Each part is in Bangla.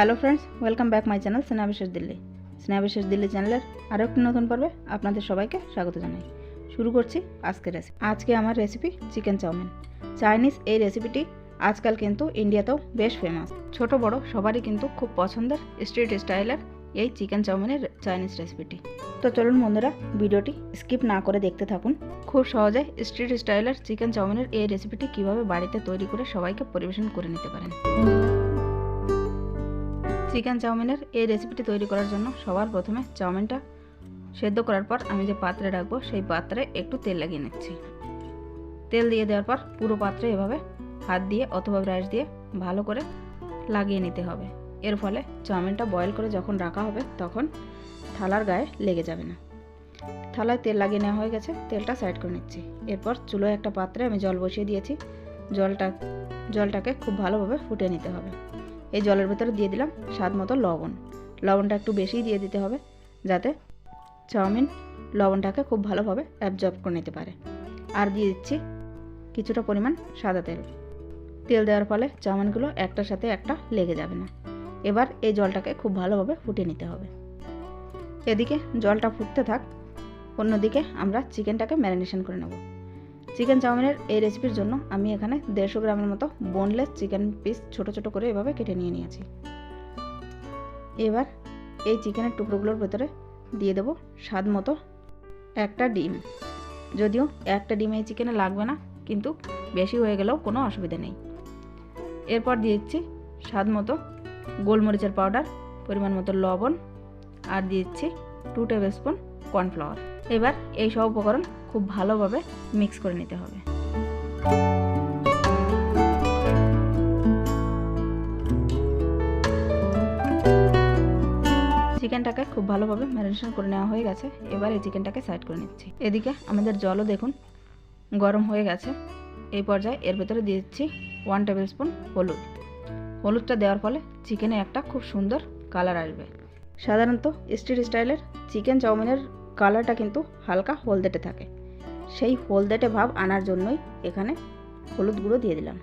Hello friends welcome back my channel স্নেহাবিশেষ Delhi স্নেহাবিশেষ Delhi চ্যানেলের আরও একটি নতুন পর্বে আপনাদের সবাইকে স্বাগত জানাই। শুরু করছি আজকের রেসিপি আজকে আমার রেসিপি চিকেন চাউমিন চাইনিজ এই রেসিপিটি আজকাল কিন্তু ইন্ডিয়াতেও বেশ ফেমাস ছোট বড় সবারই কিন্তু খুব পছন্দের স্ট্রিট স্টাইলের এই চিকেন চাউমিনের চাইনিজ রেসিপিটি তো চলুন বন্ধুরা ভিডিওটি স্কিপ না করে দেখতে থাকুন। খুব সহজে স্ট্রিট স্টাইলের চিকেন চাউমিনের এই রেসিপিটি কীভাবে বাড়িতে তৈরি করে সবাইকে পরিবেশন করে নিতে পারেন। চিকেন চাউমিনের এই রেসিপিটি তৈরি করার জন্য সবার প্রথমে চাউমিনটা সেদ্ধ করার পর আমি যে পাত্রে রাখব, সেই পাত্রে একটু তেল লাগিয়ে নিচ্ছি। তেল দিয়ে দেওয়ার পর পুরো পাত্রে এভাবে হাত দিয়ে অথবা ব্রাশ দিয়ে ভালো করে লাগিয়ে নিতে হবে। এর ফলে চাউমিনটা বয়েল করে যখন রাখা হবে, তখন থালার গায়ে লেগে যাবে না। থালায় তেল লাগিয়ে নেওয়া হয়ে গেছে, তেলটা সাইড করে নিচ্ছি। এরপর চুলোয় একটা পাত্রে আমি জল বসিয়ে দিয়েছি। জলটা, জলটাকে খুব ভালোভাবে ফুটিয়ে নিতে হবে। এই জলের ভেতরে দিয়ে দিলাম স্বাদ মতো লবণ। লবণটা একটু বেশিই দিয়ে দিতে হবে যাতে চাউমিন লবণটাকে খুব ভালোভাবে অ্যাবজর্ব করে নিতে পারে। আর দিয়ে দিচ্ছি কিছুটা পরিমাণ সাদা তেল। তেল দেওয়ার ফলে চাউমিনগুলো একটার সাথে একটা লেগে যাবে না। এবার এই জলটাকে খুব ভালোভাবে ফুটিয়ে নিতে হবে। এদিকে জলটা ফুটতে থাক, অন্যদিকে আমরা চিকেনটাকে ম্যারিনেশন করে নেব। চিকেন চাউমিনের এই রেসিপির জন্য আমি এখানে দেড়শো গ্রামের মতো বোনলেস চিকেন পিস ছোট ছোট করে এভাবে কেটে নিয়ে নিয়েছি। এবার এই চিকেনের টুকরোগুলোর ভেতরে দিয়ে দেবো স্বাদ মতো একটা ডিম। যদিও একটা ডিম এই চিকেনে লাগবে না, কিন্তু বেশি হয়ে গেলেও কোনো অসুবিধা নেই। এরপর দিয়ে দিচ্ছি স্বাদ মতো গোলমরিচের পাউডার পরিমাণ মতো লবণ, আর দিচ্ছি টু টেবিল স্পুন কর্নফ্লাওয়ার এবার এই সব উপকরণ খুব ভালোভাবে মিক্স করে নিতে হবে। চিকেনটাকে খুব ভালোভাবে ম্যারিনেশন করে নেওয়া হয়ে গেছে। এবার এই চিকেনটাকে সাইড করে নিচ্ছি। এদিকে আমাদের জলও দেখুন গরম হয়ে গেছে। এই পর্যায়ে এর ভেতরে দিয়ে দিচ্ছি ওয়ান টেবিল স্পুন হলুদ। হলুদটা দেওয়ার ফলে চিকেনে একটা খুব সুন্দর কালার আসবে। সাধারণত স্ট্রিট স্টাইলের চিকেন চাউমিনের কালারটা কিন্তু হালকা হলদেটে থাকে। সেই হলদেটে ভাব আনার জন্যই এখানে হলুদ গুঁড়ো দিয়ে দিলাম।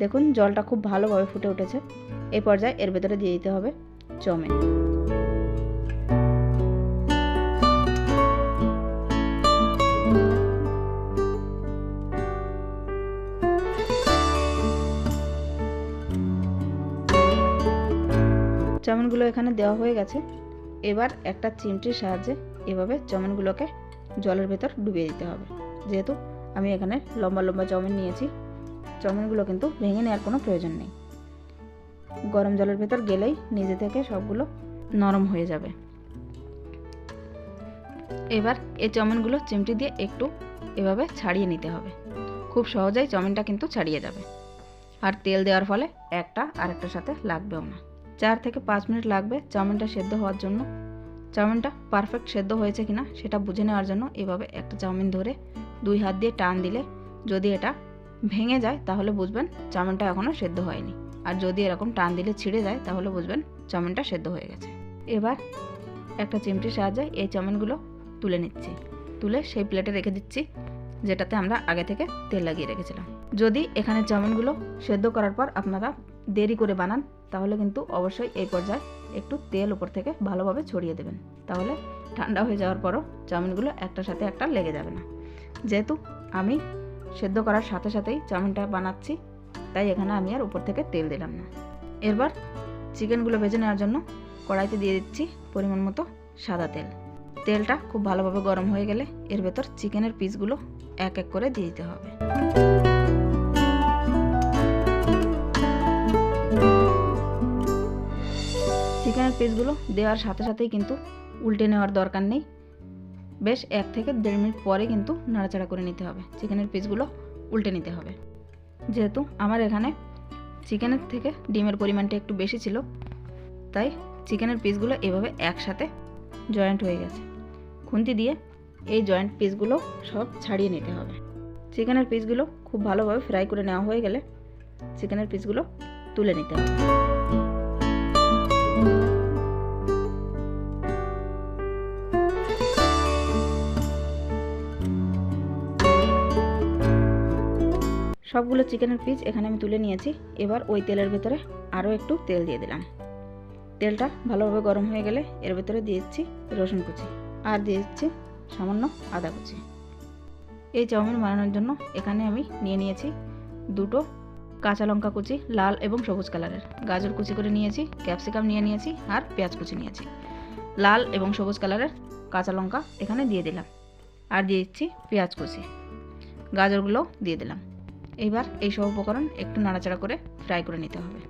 দেখুন, জলটা খুব ভালোভাবে ফুটে উঠেছে। এই পর্যায়ে এর ভেতরে দিয়ে দিতে হবে চাউমিন চাউমিনগুলো এখানে দেওয়া হয়ে গেছে। এবার একটা চিমটির সাহায্যে এভাবে চাউমিনগুলোকে জলের ভেতর ডুবিয়ে দিতে হবে। যেহেতু আমি এখানে লম্বা লম্বা চাউমিন নিয়েছি, চাউমিনগুলো কিন্তু ভেঙে নেওয়ার কোনো প্রয়োজন নেই। গরম জলের ভেতর গেলেই নিজে থেকে সবগুলো নরম হয়ে যাবে। এবার এই চাউমিনগুলো চিমটি দিয়ে একটু এভাবে ছাড়িয়ে নিতে হবে। খুব সহজেই চাউমিনটা কিন্তু ছাড়িয়ে যাবে। আর তেল দেওয়ার ফলে একটা আরেকটার সাথে লাগবেও না। চার থেকে পাঁচ মিনিট লাগবে চাউমিনটা সেদ্ধ হওয়ার জন্য। চাউমিনটা পারফেক্ট সেদ্ধ হয়েছে কিনা সেটা বুঝে নেওয়ার জন্য এভাবে একটা চাউমিন ধরে দুই হাত দিয়ে টান দিলে যদি এটা ভেঙে যায় তাহলে বুঝবেন চাউমিনটা এখনও সেদ্ধ হয়নি। আর যদি এরকম টান দিলে ছিঁড়ে যায় তাহলে বুঝবেন চাউমিনটা সেদ্ধ হয়ে গেছে। এবার একটা চিমটির সাহায্যে এই চাউমিনগুলো তুলে নিচ্ছি। তুলে সেই প্লেটে রেখে দিচ্ছি, যেটাতে আমরা আগে থেকে তেল লাগিয়ে রেখেছিলাম। যদি এখানে চাউমিনগুলো সেদ্ধ করার পর আপনারা দেরি করে বানান, তাহলে কিন্তু অবশ্যই এই পর্যায়ে একটু তেল উপর থেকে ভালোভাবে ছড়িয়ে দেবেন। তাহলে ঠান্ডা হয়ে যাওয়ার পরও চাউমিনগুলো একটার সাথে একটা লেগে যাবে না। যেহেতু আমি সেদ্ধ করার সাথে সাথেই চাউমিনটা বানাচ্ছি, তাই এখানে আমি আর উপর থেকে তেল দিলাম না। এরবার চিকেনগুলো ভেজে নেওয়ার জন্য কড়াইতে দিয়ে দিচ্ছি পরিমাণ মতো সাদা তেল। তেলটা খুব ভালোভাবে গরম হয়ে গেলে এর ভেতর চিকেনের পিসগুলো এক এক করে দিয়ে দিতে হবে। চিকেনের পিসগুলো দেওয়ার সাথে সাথেই কিন্তু উল্টে নেওয়ার দরকার নেই। বেশ এক থেকে দেড় মিনিট পরে কিন্তু নাড়াচাড়া করে নিতে হবে। চিকেনের পিসগুলো উল্টে নিতে হবে। যেহেতু আমার এখানে চিকেনের থেকে ডিমের পরিমাণটা একটু বেশি ছিল, তাই চিকেনের পিসগুলো এভাবে একসাথে জয়েন্ট হয়ে গেছে। খুন্তি দিয়ে এই জয়েন্ট পিসগুলো সব ছাড়িয়ে নিতে হবে। চিকেনের পিসগুলো খুব ভালোভাবে ফ্রাই করে নেওয়া হয়ে গেলে চিকেনের পিসগুলো তুলে নিতে হবে। সবগুলো চিকেনের পিস এখানে আমি তুলে নিয়েছি। এবার ওই তেলের ভেতরে আরও একটু তেল দিয়ে দিলাম। তেলটা ভালোভাবে গরম হয়ে গেলে এর ভেতরে দিয়ে দিচ্ছি রসুন কুচি আর দিয়ে দিচ্ছি সামান্য আদা কুচি। এই চাউমিন বানানোর জন্য এখানে আমি নিয়ে নিয়েছি দুটো কাঁচা লঙ্কা কুচি, লাল এবং সবুজ কালারের। গাজর কুচি করে নিয়েছি, ক্যাপসিকাম নিয়ে নিয়েছি আর পেঁয়াজ কুচি নিয়েছি। লাল এবং সবুজ কালারের কাঁচা লঙ্কা এখানে দিয়ে দিলাম। আর দিয়ে দিচ্ছি পেঁয়াজ কুচি। গাজরগুলো দিয়ে দিলাম। এবার এই সব উপকরণ একটু নাড়াচাড়া করে ফ্রাই করে নিতে হবে।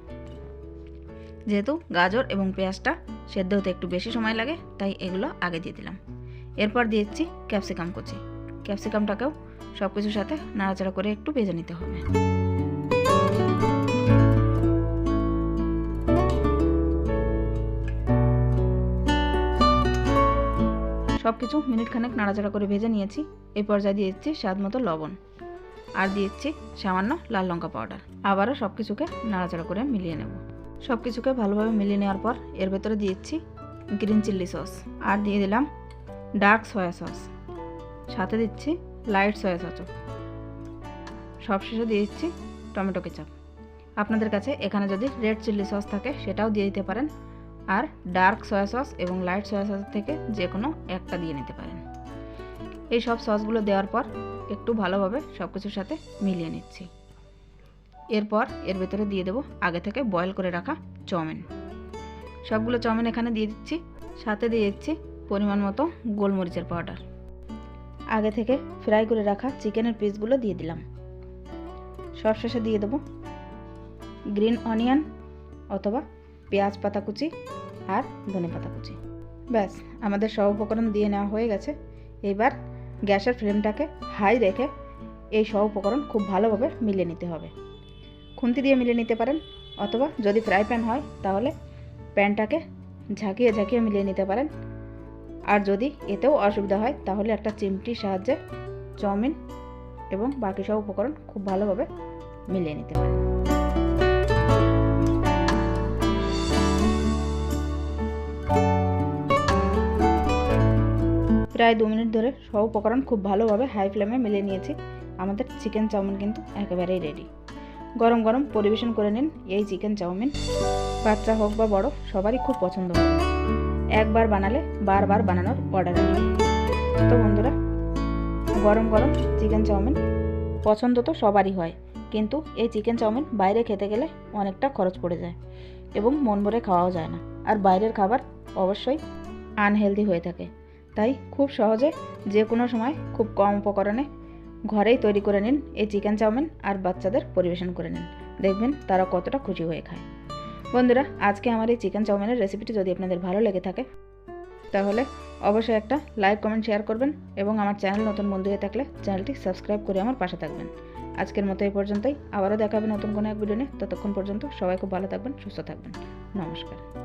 যেহেতু গাজর এবং পেঁয়াজটা সেদ্ধ হতে একটু বেশি সময় লাগে, তাই এগুলো আগে দিয়ে দিলাম। এরপর দিয়ে দিচ্ছি ক্যাপসিকাম কুচি। ক্যাপসিকামটাকেও সব কিছুর সাথে নাড়াচাড়া করে একটু ভেজে নিতে হবে। সব কিছু মিনিট খানেক নাড়াচাড়া করে ভেজে নিয়েছি। এই পর্যায়ে দিয়ে দিচ্ছি স্বাদ মতো লবণ। আর দিয়ে দিচ্ছি সামান্য লাল লঙ্কা পাউডার। আবারও সব কিছুকে নাড়াচাড়া করে মিলিয়ে নেব। সব কিছুকে ভালোভাবে মিলিয়ে নেওয়ার পর এর ভেতরে দিয়ে দিচ্ছি গ্রিন চিল্লি সস আর দিয়ে দিলাম ডার্ক সয়া সস। সাথে দিচ্ছি লাইট সয়া সসও। সবশেষে দিয়ে দিচ্ছি টমেটো কেচাপ। আপনাদের কাছে এখানে যদি রেড চিল্লি সস থাকে সেটাও দিয়ে দিতে পারেন আর ডার্ক সয়া সস এবং লাইট সয়া সস থেকে যে কোনো একটা দিয়ে নিতে পারেন। এই সব সসগুলো দেওয়ার পর একটু ভালোভাবে সব কিছুর সাথে মিলিয়ে নিচ্ছি। এরপর এর ভেতরে দিয়ে দেবো আগে থেকে বয়েল করে রাখা চাউমিন। সবগুলো চাউমিন এখানে দিয়ে দিচ্ছি, সাথে দিয়ে দিচ্ছি পরিমাণ মতো গোলমরিচের পাউডার। আগে থেকে ফ্রাই করে রাখা চিকেনের পিসগুলো দিয়ে দিলাম। সবশেষে দিয়ে দেবো গ্রিন অনিয়ন অথবা পেঁয়াজ পাতা কুচি আর ধনে পাতা কুচি। ব্যাস, আমাদের সব উপকরণ দিয়ে নেওয়া হয়ে গেছে। এবার গ্যাসের ফ্লেমটাকে হাই রেখে এই সব উপকরণ খুব ভালোভাবে মিলিয়ে নিতে হবে। খুন্তি দিয়ে মিলিয়ে নিতে পারেন অথবা যদি ফ্রাই প্যান হয় তাহলে প্যানটাকে ঝাঁকিয়ে ঝাঁকিয়ে মিলিয়ে নিতে পারেন। আর যদি এতেও অসুবিধা হয় তাহলে একটা চিমটির সাহায্যে চাউমিন এবং বাকি সব উপকরণ খুব ভালোভাবে মিলিয়ে নিতে পারেন। প্রায় দু মিনিট ধরে সব উপকরণ খুব ভালোভাবে হাই ফ্লেমে মিলিয়ে নিয়েছি। আমাদের চিকেন চাউমিন কিন্তু একেবারেই রেডি গরম গরম পরিবেশন করে নিন এই চিকেন চাউমিন। বাচ্চা হোক বা বড়, সবারই খুব পছন্দ হবে। একবার বানালে বারবার বানানোর অর্ডার আসবে তো বন্ধুরা, গরম গরম চিকেন চাউমিন পছন্দ তো সবারই হয়, কিন্তু এই চিকেন চাউমিন বাইরে খেতে গেলে অনেকটা খরচ পড়ে যায় এবং মন ভরে খাওয়াও যায় না। আর বাইরের খাবার অবশ্যই আনহেলদি হয়ে থাকে। তাই খুব সহজে যে কোনো সময় খুব কম উপকরণে ঘরেই তৈরি করে নিন এই চিকেন চাউমিন আর বাচ্চাদের পরিবেশন করে নিন। দেখবেন তারা কতটা খুশি হয়ে খায়। বন্ধুরা, আজকে আমার এই চিকেন চাউমিনের রেসিপিটি যদি আপনাদের ভালো লেগে থাকে, তাহলে অবশ্যই একটা লাইক কমেন্ট শেয়ার করবেন এবং আমার চ্যানেল নতুন বন্ধু হয়ে থাকলে চ্যানেলটি সাবস্ক্রাইব করে আমার পাশে থাকবেন। আজকের মতো এই পর্যন্তই। আবারও দেখাবে নতুন কোনো এক ভিডিও নিয়ে। ততক্ষণ পর্যন্ত সবাই খুব ভালো থাকবেন, সুস্থ থাকবেন। নমস্কার।